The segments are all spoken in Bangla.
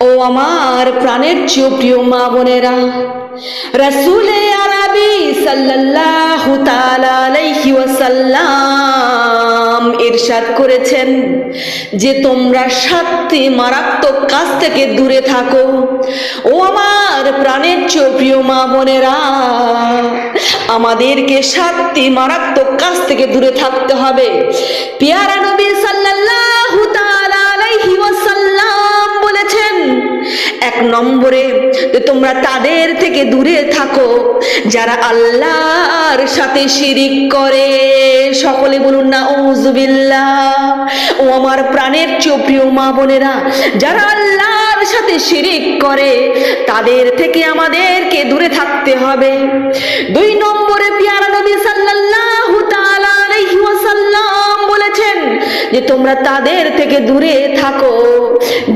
ও আমার প্রাণের চেয়েও প্রিয় মা বোনেরা, রসুলে আরবি সাল্লাল্লাহু তাআলা ইরশাদ করেছেন যে তোমরা সাতটি মারাত্মক কাজ থেকে দূরে থাকো। ও আমার প্রাণের চেয়েও প্রিয় মা বোনেরা, আমাদেরকে সাতটি মারাত্মক কাজ থেকে দূরে থাকতে হবে। পিয়ারা নবী সাল্লাল্লাহু এক নম্বরে তোমরা তাদের থেকে দূরে থাকো, যারা আল্লাহর সাথে শিরিক করে। সকলে বলুন না ওজুবিল্লাহ ও আমার প্রাণের চোপ্রিয় মা বোনেরা, যারা আল্লাহর সাথে শিরিক করে, তাদের থেকে আমাদেরকে দূরে থাকতে হবে। দুই নম্বরে পিয়ারা নবী যে তোমরা তাদের থেকে দূরে থাকো।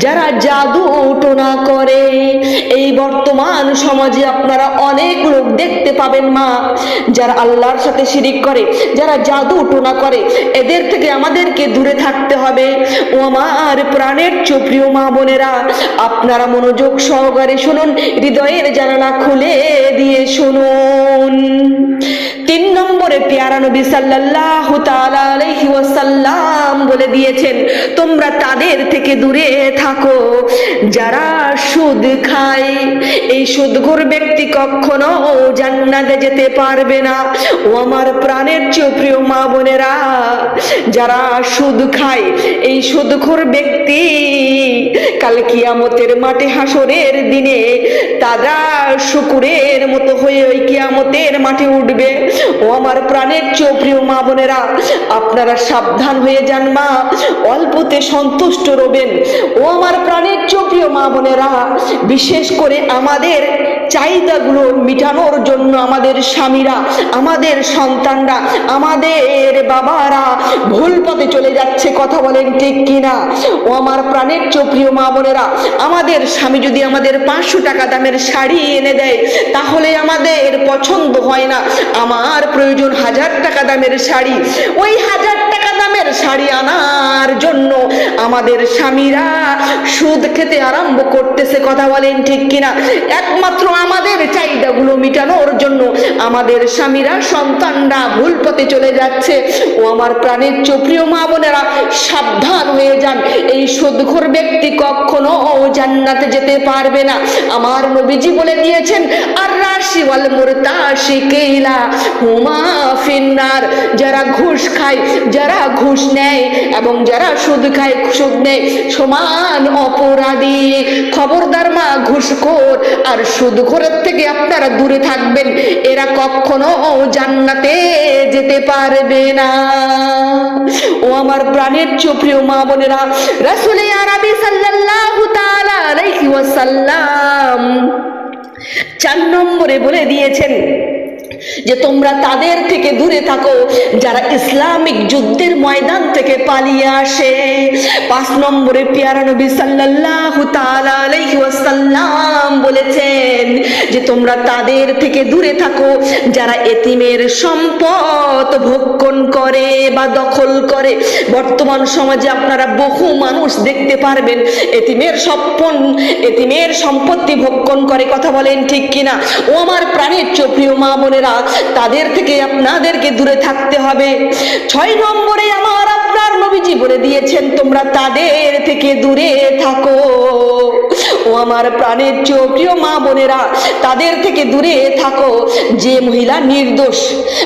যারা জাদু টোনা করে, এই বর্তমান সমাজে আপনারা অনেক লোক দেখতে পাবেন মা, যারা আল্লাহর সাথে শিরিক করে, যারা জাদু টোনা করে, এদের থেকে আমাদেরকে দূরে থাকতে হবে। ও আমার প্রাণের চোপ্রিয় মা বোনেরা, আপনারা মনোযোগ সহকারে শুনুন, হৃদয়ের জানালা খুলে দিয়ে শুনুন। তিন নম্বরে পেয়ারা নবী আলাইহি ওয়াসাল্লাম বলে দিয়েছেন, তোমরা তাদের থেকে দূরে থাকো। যারা সুদ খায়, এই সুদঘর ব্যক্তি কখনো জান্নাতে যেতে পারবে না। ও আমার প্রাণের চেয়ে প্রিয় মা বোনেরা, যারা সুদ খায়, এই সুদঘর ব্যক্তি কাল কিয়ামতের মাঠে হাসরের দিনে তারা শুকুরের মতো হয়ে ওই কিয়ামতের মাঠে উঠবে। ও আমার প্রাণের চোপ্রিয় প্রিয় মা বোনেরা, আপনারা সাবধান হয়ে যান মা, অল্পতে সন্তুষ্ট রবেন। ও আমার প্রাণের চোপ্রিয় প্রিয় মা বোনেরা, বিশেষ করে আমাদের চাহিদাগুলো মিটানোর জন্য আমাদের স্বামীরা, আমাদের সন্তানরা, আমাদের বাবারা ভুল পথে চলে যাচ্ছে, কথা বলেন ঠিক কিনা? ও আমার প্রাণের চোপ্রিয় মা বোনেরা, আমাদের স্বামী যদি আমাদের পাঁচশো টাকা দামের শাড়ি এনে দেয়, তাহলে আমাদের পছন্দ হয় না। আমার প্রয়োজন হাজার টাকা দামের শাড়ি। ওই হাজার দামের শাড়ি আনার জন্য আমাদের স্বামীরা সুদ খেতে আরম্ভ করতেছে, কথা বলেন ঠিক কিনা? একমাত্র আমাদের চাহিদাগুলো মিটানোর জন্য আমাদের স্বামীরা সন্তানরা ভুল পথে চলে যাচ্ছে। ও আমার প্রাণের চোপ্রিয় মা বোনেরা, সাবধান হয়ে যান। এই সুদখোর ব্যক্তি কখনো জান্নাতে যেতে পারবে না। আমার নবীজি বলে দিয়েছেন আর রাশি ওয়াল মুরতাশি কেইলা হুমা ফিন্নার যারা ঘুষ খায়, যারা ঘুষ নেয় এবং যারা সুদ খায় সুদ নেয়, সমান অপরাধী। খবরদার মা ঘুষখোর, আর সুদখোরের থেকে আপনারা দূরে থাকবেন। এরা কখনো জান্নাতে যেতে পারবে না। ও আমার প্রাণের চোপ্রিয় মা বোনেরা, রাসূলে আরবি সাল্লাল্লাহু তাআলা আলাইহি ওয়াসাল্লাম চার নম্বরে বলে দিয়েছেন যে তোমরা তাদের থেকে দূরে থাকো, যারা ইসলামিক যুদ্ধের ময়দান থেকে পালিয়ে আসে। পাঁচ নম্বরে পিয়ারা নবী সাল্লাল্লাহু বলেছেন যে তোমরা তাদের থেকে দূরে থাকো, যারা এতিমের সম্পদ ভক্ষণ করে বা দখল করে। বর্তমান সমাজে আপনারা বহু মানুষ দেখতে পারবেন, এতিমের স্বপন, এতিমের সম্পত্তি ভক্ষণ করে। কথা বলেন ঠিক কিনা? ও আমার প্রাণের চোপ্রিয় মা বোনেরা তাদের থেকে আপনাদেরকে দূরে থাকতে হবে। ছয় নম্বরে আমার আপনার নবীজি বলে দিয়েছেন, তোমরা তাদের থেকে দূরে থাকো। ও আমার প্রাণের চোপ্রিয় মা বোনেরা, তাদের থেকে দূরে থাকো। যে মহিলা নির্দোষ,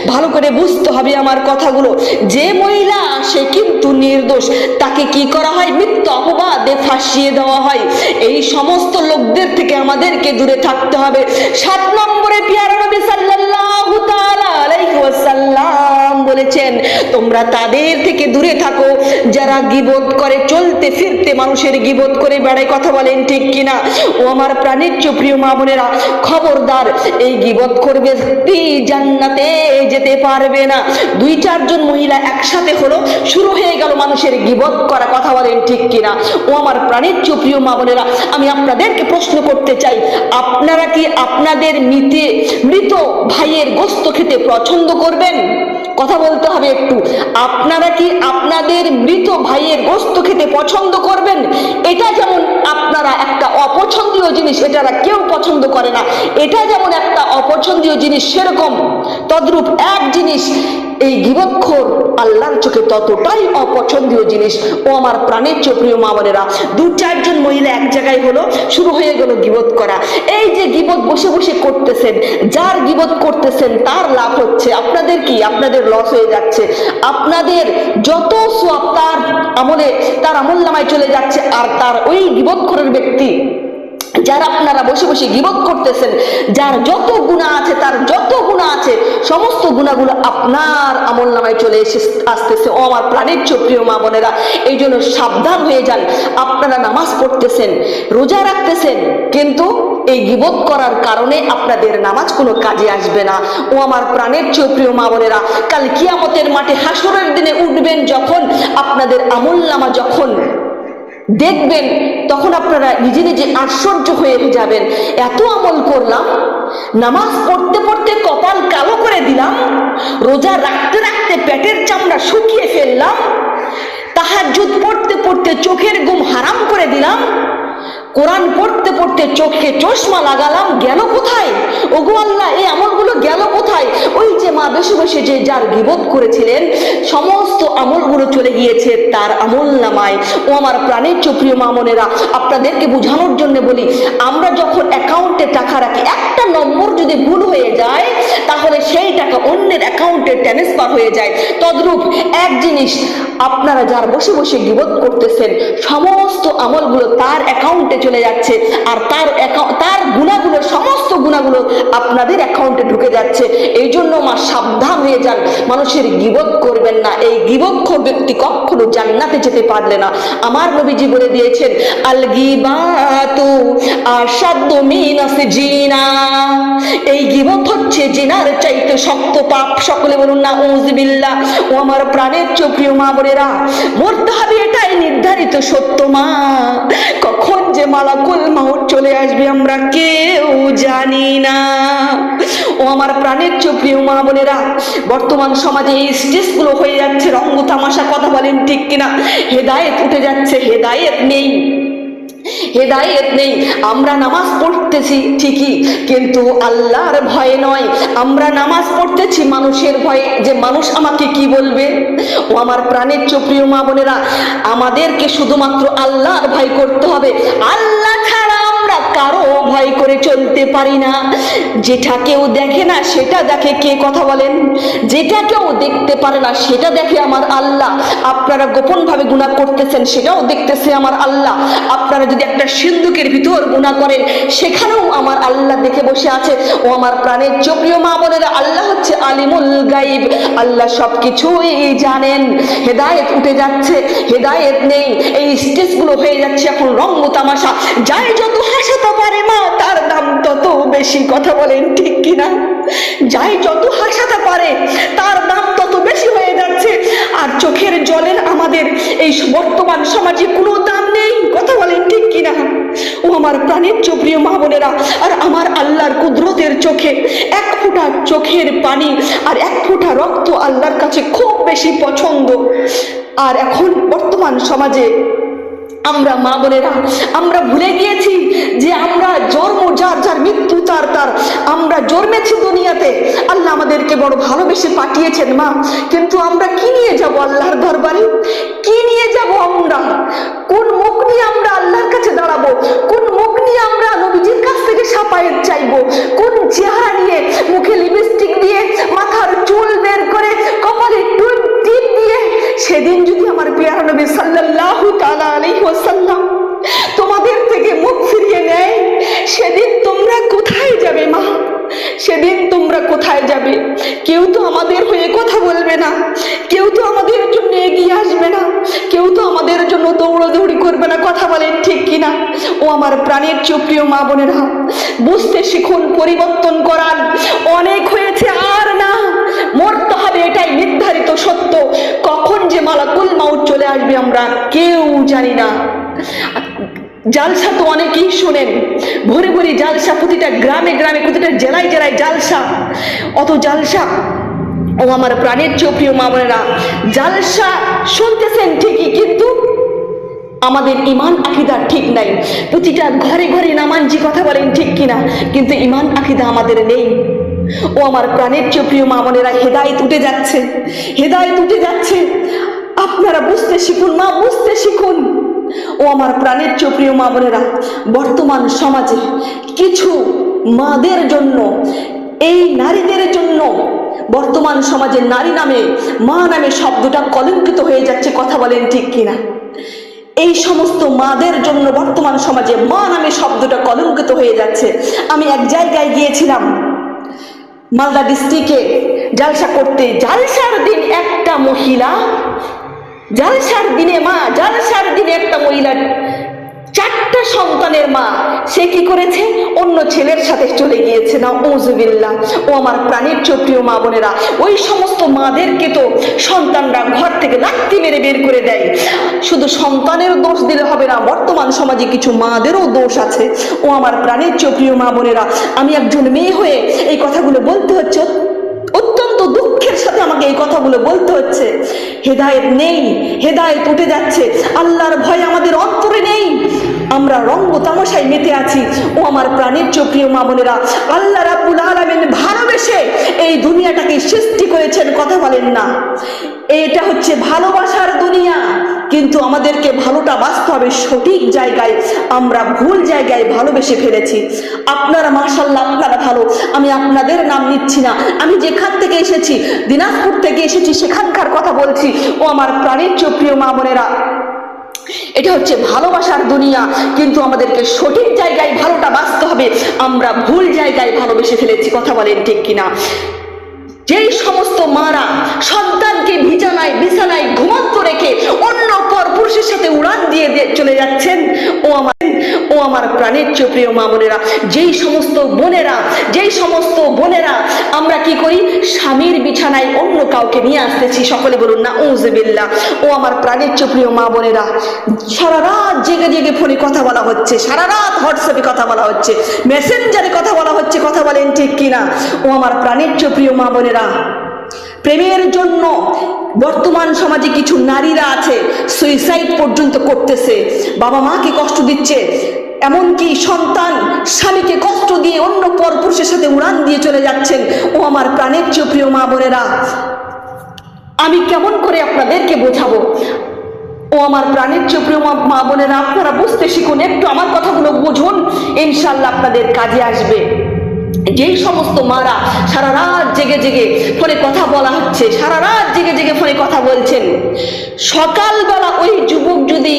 ভালো করে বুঝতে হবে আমার কথাগুলো। যে মহিলা, সে কিন্তু নির্দোষ, তাকে কি করা হয়? মিথ্যা অপবাদে ফাঁসিয়ে দেওয়া হয়। এই সমস্ত লোকদের থেকে আমাদেরকে দূরে থাকতে হবে। সাত নম্বরে পিয়ারা নবী সাল্লাল্লাহু তোমরা তাদের থেকে দূরে থাকো। যারা গিবোধ করে চলতে ফিরতে মানুষের গিবোধ করে বেড়ায় কথা বলেন ঠিক কিনা? ও আমার প্রাণের প্রিয় বোনেরা, খবরদার, এই গিবোধ করবে ব্যক্তি জান্নাতে যেতে পারবে না। দুই, চারজন মহিলা একসাথে হলো, শুরু হয়ে গেল মানুষের গিবোধ করা কথা বলেন ঠিক কিনা? ও আমার প্রাণের প্রিয় বোনেরা, আমি আপনাদেরকে প্রশ্ন করতে চাই, আপনারা কি আপনাদের মৃতে মৃত ভাইয়ের গোস্ত খেতে পছন্দ করবেন? কথা বলতে হবে একটু। আপনারা কি আপনাদের মৃত ভাইয়ের গোস্ত খেতে পছন্দ করবেন? এটা যেমন আপনারা একটা অপছন্দীয় জিনিস এটারা কেউ পছন্দ করে না। এটা যেমন একটা অপছন্দীয় জিনিস, সেরকম। তদ্রূপ এক জিনিস এই গিবৎখোর আল্লাহর চোখে ততটাই অপছন্দীয় জিনিস। ও আমার প্রাণের চোপ্রিয় মা বোনেরা, দু চারজন মহিলা এক জায়গায় হলো, শুরু হয়ে গেল গিবত করা। এই যে গিবত বসে বসে করতেছেন, যার গিবত করতেছেন তার লাভ হচ্ছে, আপনাদের কি? আপনাদের লস হয়ে যাচ্ছে। আপনাদের যত সব তার আমলে, তার আমল নামায় চলে যাচ্ছে, আর তার ওই গিবৎখোরের ব্যক্তি যারা আপনারা বসে বসে গিবত করতেছেন, যার যত গুণা আছে, তার যত গুণা আছে, সমস্ত গুণাগুলো আপনার আমল নামায় চলে এসে আসতেছে। ও আমার প্রাণের চোপ্রিয় মা বোনেরা, এই জন্য সাবধান হয়ে যান। আপনারা নামাজ পড়তেছেন, রোজা রাখতেছেন, কিন্তু এই গিবত করার কারণে আপনাদের নামাজ কোনো কাজে আসবে না। ও আমার প্রাণের চোপ্রিয় মা বোনেরা, কাল কিয়ামতের মাঠে হাসরের দিনে উঠবেন যখন আপনাদের আমল নামা যখন দেখবেন, তখন আপনারা নিজে নিজে আশ্চর্য হয়ে যাবেন। এত আমল করলাম, নামাজ পড়তে পড়তে কপাল কালো করে দিলাম, রোজা রাখতে রাখতে পেটের চামড়া শুকিয়ে ফেললাম তাহার পড়তে পড়তে চোখের গুম হারাম করে দিলাম কোরআন পড়তে পড়তে চোখে চশমা লাগালাম, গেল কোথায়? ওগো আল্লাহ, এই আমলগুলো গেল কোথায়? ওই যে মা বসে বসে যে যার গিবত করেছিলেন, সমস্ত আমলগুলো চলে গিয়েছে তার আমল নামায়। ও আমার প্রাণের চপ্রিয় মামনেরা আপনাদেরকে বোঝানোর জন্য বলি, আমরা যখন অ্যাকাউন্টে টাকা রাখি, একটা নম্বর যদি ভুল হয়ে যায়, তাহলে সেই টাকা অন্যের অ্যাকাউন্টে ট্রান্সফার হয়ে যায়। তদ্রূপ এক জিনিস, আপনারা যার বসে বসে গিবত করতেছেন, সমস্ত আমলগুলো তার অ্যাকাউন্টে চলে যাচ্ছে। আর তার তার গুণাগুলো, সমস্ত গুণাগুলো আপনাদের অ্যাকাউন্টে ঢুকে যাচ্ছে। এই জন্য মা সাবধান হয়ে যান। মানুষের গিবত করবেন না। এই গিবক্ষর ব্যক্তি কখনো জান্নাতে যেতে পারলে না। আমার নবীজি বলে দিয়েছেন, আল গিবাতু আসাদ্দ মিনাস জিনা। এই গিবত হচ্ছে জিনার চাইতে শক্ত পাপ। সকলে বলুন না উজবিল্লাহ ও আমার প্রাণের চোপ্রিয় মা বোনেরা, মরতে হবে এটাই নির্ধারিত সত্য মা। মালাকুল মাউত চলে আসবে, আমরা কেউ জানি না। ও আমার প্রাণের চোপ্রিয় মা বোনেরা, বর্তমান সমাজে এই স্টেজগুলো হয়ে যাচ্ছে, রঙ্গ তামাশা কথা বলেন ঠিক কিনা? হেদায়েত উঠে যাচ্ছে, হেদায়েত নেই। হেদায়েত নেই। আমরা নামাজ পড়তেছি, ঠিকই, কিন্তু আল্লাহর ভয়ে নয়। আমরা নামাজ পড়তেছি মানুষের ভয়ে। যে মানুষ আমাকে কি বলবে? ও আমার প্রাণের চোপ্রিয় মা বোনেরা, আমাদেরকে শুধুমাত্র আল্লাহর ভয় করতে হবে। আল্লাহ ছাড়া কারও ভয় করে চলতে পারি না। যেটা কেউ দেখে না, সেটা দেখে কে কথা বলেন? যেটা কেউ দেখতে পারে না, সেটা দেখে আমার আল্লাহ। আপনারা গোপন ভাবে গুণা করতেছেন, সেটাও দেখতেছে আমার আল্লাহ। আপনারা যদি একটা সিন্ধুকের ভিতর গুণা করেন, সেখানেও আমার আল্লাহ দেখে বসে আছে। ও আমার প্রাণের চোপ্রিয় মা বোনেরা, আল্লাহ হচ্ছে আলিমুল গাইব আল্লাহ সবকিছুই জানেন। হেদায়েত উঠে যাচ্ছে, হেদায়েত নেই। এই স্টেজগুলো হয়ে যাচ্ছে এখন রঙ্গ তামাশা। যাই যত পারে মা, তার দাম তত বেশি কথা বলেন ঠিক কিনা? যাই যত হাসাতে পারে, তার দাম তত বেশি হয়ে যাচ্ছে। আর চোখের জলের আমাদের এই বর্তমান সমাজে কোনো দাম নেই, কথা বলেন ঠিক কিনা? ও আমার প্রাণের চোপ্রিয় মা বোনেরা, আর আমার আল্লাহর কুদরতের চোখে এক ফোঁটা চোখের পানি আর এক ফোঁটা রক্ত আল্লাহর কাছে খুব বেশি পছন্দ। আর এখন বর্তমান সমাজে আমরা মা বোনেরা, আমরা ভুলে গিয়েছি যে আমরা জন্ম, যার যার মৃত্যু, তার তার। আমরা জন্মেছি দুনিয়াতে। আল্লাহ আমাদেরকে বড় ভালোবেসে পাঠিয়েছেন মা। কিন্তু আমরা কি নিয়ে যাব আল্লাহর দরবারে? কি নিয়ে যাব আমরা? কোন মুখ নিয়ে আমরা আল্লাহর কাছে দাঁড়াবো? কোন মুখ নিয়ে আমরা নবীজির কাছ থেকে সাপায়েত চাইব? কোন চেহারা নিয়ে মুখে লিপস্টিক দিয়ে, মাথার চুল বের করে, কপালে টুল টিপ দিয়ে সেদিন যদি আমার পেয়ারা নবী সাল্লাল্লাহু তাআলা আলাইহি ওয়াসাল্লাম তোমাদের থেকে মুখ ফিরিয়ে নেয়, সেদিন তোমরা কোথায় যাবে মা? সেদিন তোমরা কোথায় যাবে? কেউ তো আমাদের হয়ে কথা বলবে না, কেউ তো আমাদের জন্য এগিয়ে আসবে না, কেউ তো আমাদের জন্য দৌড়াদৌড়ি করবে না, কথা বলেন ঠিক কিনা ও আমার প্রাণের চোপ্রিয় মা বোনেরা, বুঝতে শিখুন, পরিবর্তন করার অনেক হয়েছে আর না, মরতে হবে এটাই নির্ধারিত সত্য। মালাকুল মাউত চলে আসবে আমরা কেউ জানি না। জালসা তো অনেকেই শোনেন, ভরে ভরে জালসা প্রতিটা গ্রামে গ্রামে প্রতিটা জেলায় জেলায় জালসা। অত জালসা, ও আমার প্রাণের চোপ্রিয় মা বোনেরা, জালসা শুনতেছেন ঠিকই, কিন্তু আমাদের ইমান আকিদা ঠিক নাই। প্রতিটা ঘরে ঘরে নামানজি কথা বলেন ঠিক কিনা, কিন্তু ইমান আকিদা আমাদের নেই। ও আমার প্রাণের চেয়ে প্রিয় মা বোনেরা, হেদায়ত উঠে যাচ্ছে, হেদায়ত উঠে যাচ্ছে। আপনারা বুঝতে শিখুন, মা, বুঝতে শিখুন। ও আমার প্রাণের চেয়ে প্রিয় মা বোনেরা, বর্তমান সমাজে কিছু মাদের জন্য, এই নারীদের জন্য বর্তমান সমাজে নারী নামে, মা নামে শব্দটা কলঙ্কিত হয়ে যাচ্ছে, কথা বলেন ঠিক কিনা? এই সমস্ত মাদের জন্য বর্তমান সমাজে মা নামে শব্দটা কলঙ্কিত হয়ে যাচ্ছে। আমি এক জায়গায় গিয়েছিলাম, মালদা ডিস্ট্রিক্টে, জালসা করতে। জালসার দিন একটা মহিলা জালসার দিনে মা, জালসার দিনে একটা মহিলা, চারটা সন্তানের মা, সে কি করেছে? অন্য ছেলের সাথে চলে গিয়েছে। না ওজবিল্লা ও আমার প্রাণের চোপ্রিয় মা বোনেরা, ওই সমস্ত মাদেরকে তো সন্তানরা ঘর থেকে লাত্তি মেরে বের করে দেয়। শুধু সন্তানের দোষ দিলে হবে না, বর্তমান সমাজে কিছু মাদেরও দোষ আছে। ও আমার প্রাণের চোপ্রিয় মা বোনেরা, আমি একজন মেয়ে হয়ে এই কথাগুলো বলতে হচ্ছে আমাকে এই কথাগুলো বলতে হচ্ছে। হেদায়েত নেই, হেদায়েত উঠে যাচ্ছে। আল্লাহর ভয় আমাদের অন্তরে নেই। আমরা রঙ্গ তামাশায় মেতে আছি। ও আমার প্রাণের চোপ্রিয় মামনেরা আল্লাহ রাবুল আলমেন ভালোবেসে এই দুনিয়াটাকে সৃষ্টি করেছেন, কথা বলেন না। এটা হচ্ছে ভালোবাসার দুনিয়া। কিন্তু আমাদেরকে ভালোটা বাঁচতে হবে। সঠিক জায়গায় আমরা ভুল জায়গায় ভালোবেসে ফেলেছি। আপনারা মাশাল্লাহ আপনারা ভালো। আমি আপনাদের নাম নিচ্ছি না। আমি যেখান থেকে এসেছি, দিনাজপুর থেকে এসেছি, সেখানকার কথা বলছি। ও আমার প্রাণের চোপ্রিয় মা বোনেরা। এটা হচ্ছে ভালোবাসার দুনিয়া, কিন্তু আমাদেরকে সঠিক জায়গায় ভালোটা বাঁচতে হবে। আমরা ভুল জায়গায় ভালোবেসে ফেলেছি। কথা বলেন ঠিক কিনা? যেই সমস্ত মারা সন্তানকে বিছানায় বিছানায় ঘুমন্ত রেখে অন্য পর পুরুষের সাথে উড়ান দিয়ে চলে যাচ্ছেন, ও আমার ও আমার প্রাণের চেয়ে প্রিয় মা বোনেরা, যেই সমস্ত বোনেরা, যেই সমস্ত বোনেরা আমরা কি করি? স্বামীর বিছানায় অন্য কাউকে নিয়ে আসতেছি, সকলে বলুন না ওজবিল্লা ও আমার প্রাণের চেয়ে প্রিয় মা বোনেরা, সারা রাত জেগে জেগে ফোনে কথা বলা হচ্ছে, সারা রাত হোয়াটসঅ্যাপে কথা বলা হচ্ছে, মেসেঞ্জারে কথা বলা হচ্ছে, কথা বলেন ঠিক কিনা? ও আমার প্রাণের চেয়ে প্রিয় মা বোনেরা প্রেমের জন্য বর্তমান সমাজে কিছু নারীরা আছে সুইসাইড পর্যন্ত করতেছে। বাবা মাকে কষ্ট দিচ্ছে, এমনকি সন্তান স্বামীকে কষ্ট দিয়ে অন্য পরপুরুষের সাথে উড়ান দিয়ে চলে যাচ্ছেন। ও আমার প্রাণের চেয়ে প্রিয় মা বোনেরা, আমি কেমন করে আপনাদেরকে বোঝাবো? ও আমার প্রাণের চেয়ে প্রিয় মা- বোনেরা, আপনারা বুঝতে শিখুন, একটু আমার কথাগুলো বুঝুন, ইনশাল্লাহ আপনাদের কাজে আসবে। যেই সমস্ত মারা সারা রাত জেগে জেগে ফোনে কথা বলা হচ্ছে, সারা রাত জেগে জেগে ফোনে কথা বলছেন। সকালবেলা ওই যুবক যদি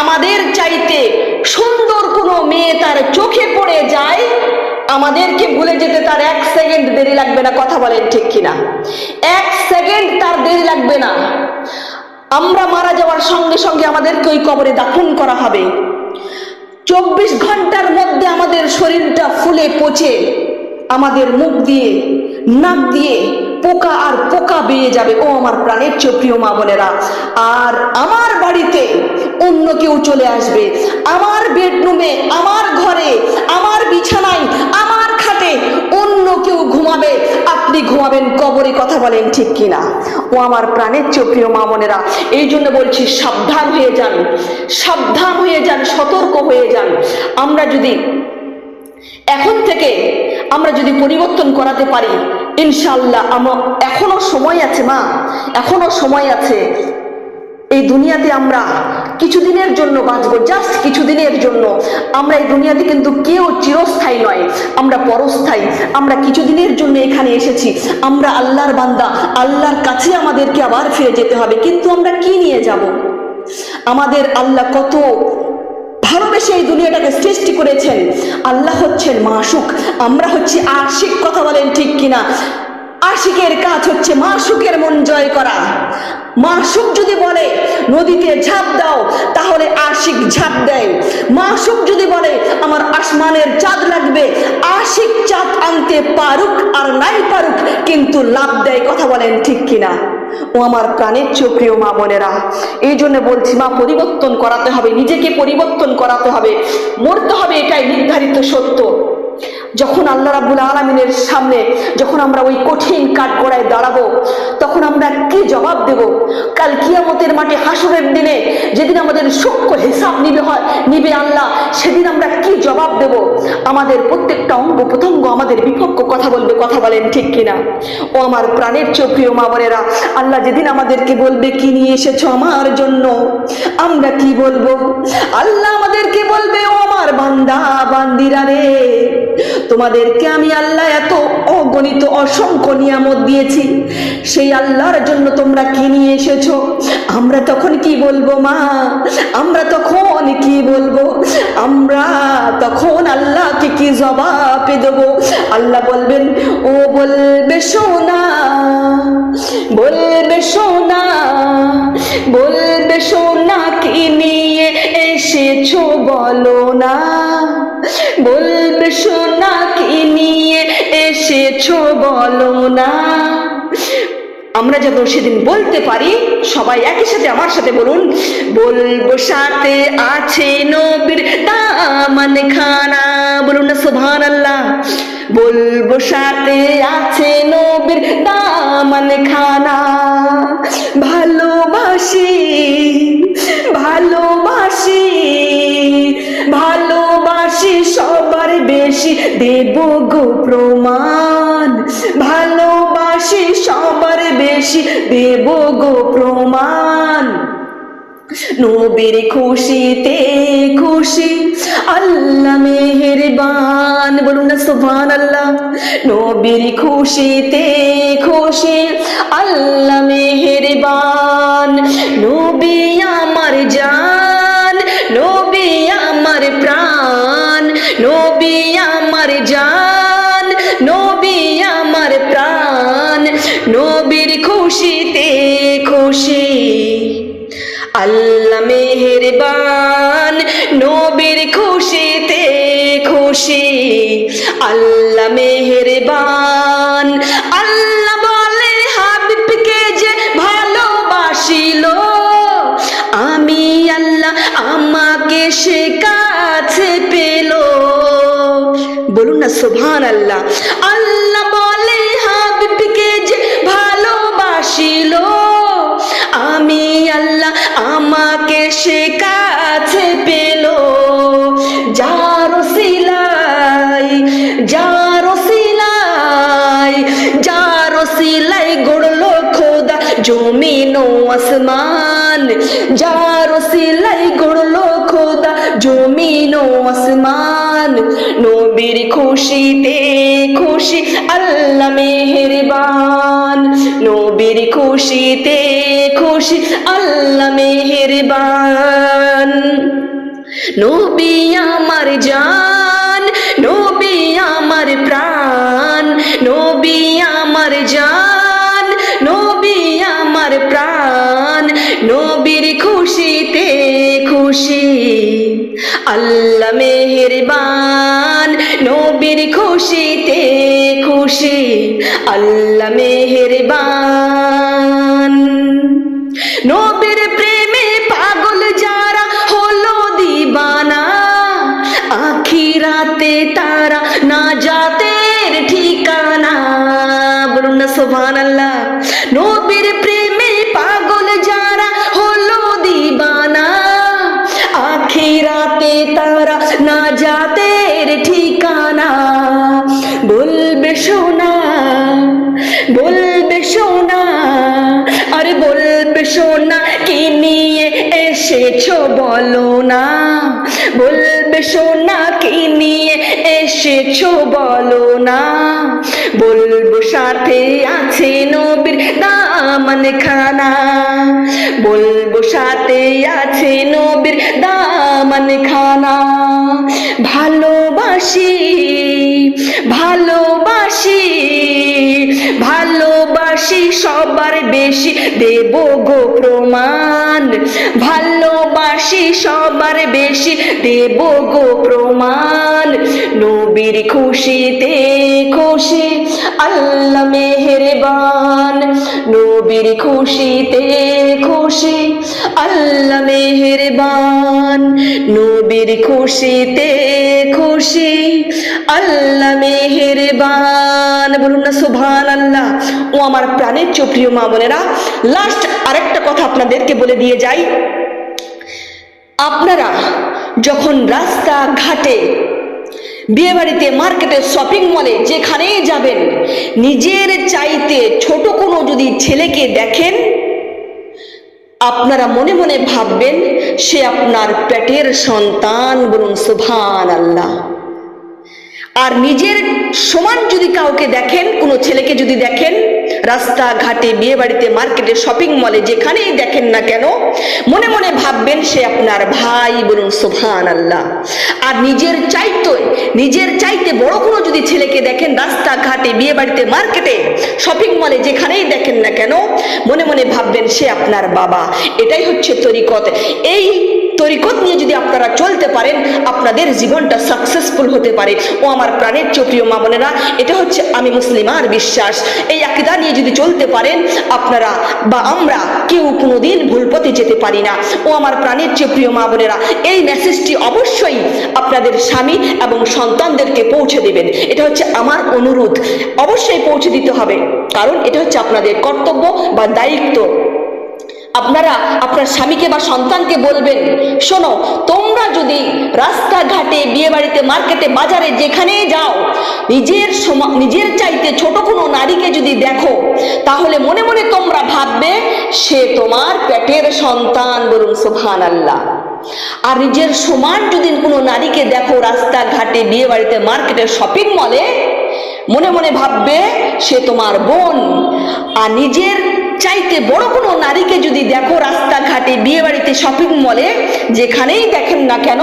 আমাদের চাইতে সুন্দর কোনো মেয়ে তার চোখে পড়ে যায়, আমাদেরকে ভুলে যেতে তার এক সেকেন্ড দেরি লাগবে না, কথা বলেন ঠিক কিনা? এক সেকেন্ড তার দেরি লাগবে না। আমরা মারা যাওয়ার সঙ্গে সঙ্গে আমাদেরকে ওই কবরে দাফন করা হবে। চব্বিশ ঘণ্টার মধ্যে আমাদের শরীরটা ফুলে পচে। আমাদের মুখ দিয়ে, নাক দিয়ে পোকা আর পোকা বেয়ে যাবে। ও আমার প্রাণের চেয়ে প্রিয় মা বোনেরা, আর আমার বাড়িতে অন্য কেউ চলে আসবে। আমার বেডরুমে আমার ঘরে, আমার বিছানায় আমার অন্য কেউ ঘুমাবে, আপনি ঘুমাবেন, কবরে কথা বলেন ঠিক কিনা? ও আমার প্রাণের চেয়ে প্রিয় মা বোনেরা, এই জন্য বলছি সাবধান হয়ে যান, সাবধান হয়ে যান, সতর্ক হয়ে যান। আমরা যদি এখন থেকে আমরা যদি পরিবর্তন করাতে পারি ইনশাল্লাহ আমার এখনও সময় আছে মা, এখনও সময় আছে। এই দুনিয়াতে আমরা কিছুদিনের জন্য বাঁচবো জাস্ট কিছুদিনের জন্য। আমরা এই দুনিয়াতে কিন্তু কেউ চিরস্থায়ী নয়, আমরা পরস্থায়ী। আমরা কিছুদিনের জন্য এখানে এসেছি, আমরা আল্লাহর বান্দা, আল্লাহর কাছে আমাদেরকে আবার ফিরে যেতে হবে, কিন্তু আমরা কি নিয়ে যাব? আমাদের আল্লাহ কত ভালোবেসে এই দুনিয়াটাকে সৃষ্টি করেছেন। আল্লাহ হচ্ছেন মাসুক, আমরা হচ্ছি আশিক, কথা বলেন ঠিক কিনা? আশিকের কাজ হচ্ছে মাসুকের মন জয় করা। মাসুক যদি বলে, নদীতে ঝাঁপ দাও, তাহলে আশিক ঝাঁপ দেয়। মাসুক যদি বলে, আমার আসমানের চাঁদ লাগবে, আশিক চাঁদ আনতে পারুক আর নাই পারুক, কিন্তু লাভ দেয় কথা বলেন ঠিক কিনা? ও আমার প্রাণের চোপ্রিয় মা বোনেরা, এই জন্য বলছি, মা, পরিবর্তন করাতে হবে, নিজেকে পরিবর্তন করাতে হবে। মরতে হবে এটাই নির্ধারিত সত্য। যখন আল্লাহ রাবুল আলমিনের সামনে যখন আমরা ওই কঠিন কাঠগড়ায় দাঁড়াবো, তখন আমরা কি জবাব দেব? কাল কিয়ামতের মাঠে হাসরের দিনে যেদিন আমাদের সূক্ষ্ম হিসাব নিবে হয়, নিবে আল্লাহ, সেদিন আমরা কি জবাব দেব? আমাদের প্রত্যেকটা অঙ্গ প্রত্যঙ্গ আমাদের বিপক্ষ কথা বলবে, কথা বলেন ঠিক কিনা? ও আমার প্রাণের চোপ্রিয় মা বোনেরা, আল্লাহ যেদিন আমাদেরকে বলবে কি নিয়ে এসেছ আমার জন্য, আমরা কি বলব? আল্লাহ আমাদেরকে বলবে, ও আমার বান্দা, বান্দিরা রে। তোমাদেরকে আমি আল্লাহ এত অগণিত, অসংখ্য নিয়ামত দিয়েছি। সেই আল্লাহর জন্য তোমরা কি নিয়ে এসেছ? আমরা তখন কি বলব মা? আমরা তখন কি বলব? আমরা তখন আল্লাহকে কি জবাবে দেব? আল্লাহ বলবেন, ও বলবে সোনা বলবে সোনা বলবে সোনা কি নিয়ে এসেছ বলো না। বলবে সোনা কি নিয়ে এসেছ বলো না। আমরা যত সেদিন বলতে পারি, সবাই একই সাথে আমার সাথে বলুন। বলব সাথে আছে নবীর দামান খানা। বলুন না সুবহান আল্লাহ বলব সাথে আছে নবীর দামান খানা। ভালোবাসি ভালোবাসি ভালোবাসি সবার বেশি, দেব গো প্রমাণ। ভালোবাসি সবার বেশি, দেব গো প্রমাণ। নবীর খুশিতে খুশি, আল্লাহ মেহেরবান। বলুন না সুবহান আল্লাহ নবীর খুশিতে খুশি আসমান, যার সিলাই গড়লো খোদা জমিন আসমান। নবীর খুশিতে খুশি আল্লাহ মেহেরবান। নবীর খুশিতে খুশি আল্লাহ মেহেরবান। নবী আমার জান, নবী আমার প্রাণ। খুশি আল্লাহ মেহেরবান নবীর খুশিতে খুশি আল্লাহ মেহেরবান। এসেছ বলো না। বলব সাথে আছে নবীর দামান খানা বলব সাথে আছে নবীর দামান খানা ভালোবাসি ভালোবাসি ভালোবাসি সবার বেশি। দেব গো প্রমাণ, ভালোবাসি সবার বেশি। দেব গো প্রমাণ। নবীর খুশিতে খুশি, আল্লাহ মেহেরবান। নবীর খুশিতে খুশি, আল্লাহ মেহেরবান। নবীর খুশিতে খুশি, আল্লাহ মেহেরবান। বলুন না সুভান আল্লাহ ও আমার প্রাণের চোপ্রিয় মা বোনেরা লাস্ট আরেকটা কথা আপনাদেরকে বলে দিয়ে যাই। আপনারা যখন রাস্তা ঘাটে বিয়ে বাড়িতে মার্কেটে শপিং মলে যেখানেই যাবেন, নিজের চাইতে ছোট কোনো যদি ছেলেকে দেখেন, আপনারা মনে মনে ভাববেন, সে আপনার পেটের সন্তান বলুন সুভান আল্লাহ আর নিজের সমান যদি কাউকে দেখেন, কোনো ছেলেকে যদি দেখেন রাস্তা ঘাটে বিয়ে বাড়িতে মার্কেটে শপিং মলে যেখানেই দেখেন না কেন, মনে মনে ভাববেন সে আপনার ভাই বলুন সুভান আল্লাহ আর নিজের চাইতে নিজের চাইতে বড় কোনো যদি ছেলেকে দেখেন রাস্তা ঘাটে বিয়ে বাড়িতে মার্কেটে শপিং মলে যেখানেই দেখেন না কেন, মনে মনে ভাববেন সে আপনার বাবা। এটাই হচ্ছে তরিকত। এই তরিকত নিয়ে যদি আপনারা চলতে পারেন, আপনাদের জীবনটা সাকসেসফুল হতে পারে। ও আমার প্রাণের চোপ্রিয় মা বোনেরা, এটা হচ্ছে আমি মুসলিমার বিশ্বাস। এই আকিদা নিয়ে যদি চলতে পারেন, আপনারা বা আমরা কেউ কোনোদিন ভুল পথে যেতে পারি না। ও আমার প্রাণের চোপ্রিয় মা বোনেরা, এই মেসেজটি অবশ্যই আপনাদের স্বামী এবং সন্তানদেরকে পৌঁছে দেবেন। এটা হচ্ছে আমার অনুরোধ। অবশ্যই পৌঁছে দিতে হবে। কারণ এটা হচ্ছে আপনাদের কর্তব্য বা দায়িত্ব। আপনারা আপনার স্বামীকে বা সন্তানকে বলবেন, শোনো, তোমরা যদি রাস্তাঘাটে বিয়ে বাড়িতে মার্কেটে, বাজারে যেখানে যাও, নিজের নিজের চাইতে ছোট কোনো নারীকে যদি দেখো, তাহলে মনে মনে তোমরা ভাববে, সে তোমার পেটের সন্তান বলুন সুবহান আল্লাহ আর নিজের সমান যদি কোনো নারীকে দেখো রাস্তাঘাটে বিয়ে বাড়িতে মার্কেটে, শপিং মলে, মনে মনে ভাববে, সে তোমার বোন। আর নিজের চাইতে বড় কোনো নারীকে যদি দেখো রাস্তাঘাটে বিয়ে বাড়িতে শপিং মলে যেখানেই দেখেন না কেন,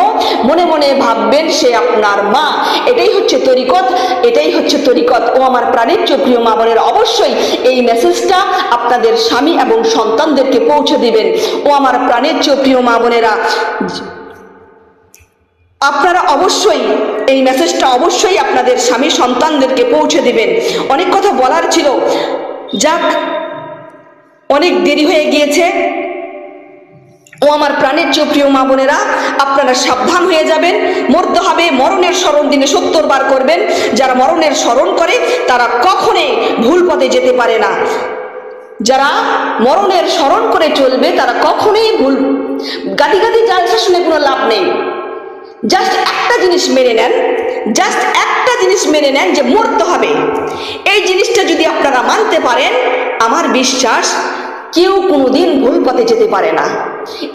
মনে মনে ভাববেন সে আপনার মা। এটাই হচ্ছে তরিকত, এটাই হচ্ছে তরিকত। ও আমার প্রাণের প্রিয় মা বোনের, অবশ্যই এই মেসেজটা আপনাদের স্বামী এবং সন্তানদেরকে পৌঁছে দিবেন। ও আমার প্রাণের প্রিয় মা বোনেরা, আপনারা অবশ্যই এই মেসেজটা অবশ্যই আপনাদের স্বামী সন্তানদেরকে পৌঁছে দিবেন। অনেক কথা বলার ছিল। যাক অনেক দেরি হয়ে গিয়েছে। ও আমার প্রাণের চেয়ে প্রিয় মা বোনেরা, আপনারা সাবধান হয়ে যাবেন। মরতে হবে মরণের স্মরণ দিনে সত্তর বার করবেন। যারা মরণের স্মরণ করে, তারা কখনোই ভুল পথে যেতে পারে না। যারা মরণের স্মরণ করে চলবে, তারা কখনোই ভুল গাদি গাদি জালসা শুনে কোনো লাভ নেই। জাস্ট একটা জিনিস মেনে নেন, জাস্ট একটা জিনিস মেনে নেন যে মরতে হবে। এই জিনিসটা যদি আপনারা মানতে পারেন, আমার বিশ্বাস কেউ কোনোদিন ভুল পথে যেতে পারে না।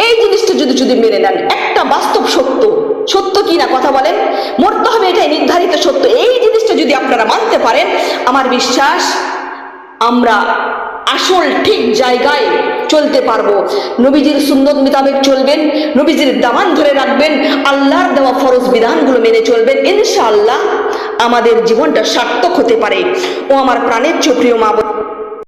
এই জিনিসটা যদি যদি মেনে নেন, একটা বাস্তব সত্য সত্য কি না কথা বলেন? মরতে হবে এটাই নির্ধারিত সত্য। এই জিনিসটা যদি আপনারা মানতে পারেন, আমার বিশ্বাস, আমরা আসল ঠিক জায়গায় চলতে পারব। নবীজির সুন্দর মোতাবেক চলবেন, নবীজির দামান ধরে রাখবেন, আল্লাহর দেওয়া ফরজ বিধানগুলো মেনে চলবেন। ইনশাআল্লাহ আমাদের জীবনটা সার্থক হতে পারে। ও আমার প্রাণের চোপ্রিয় মা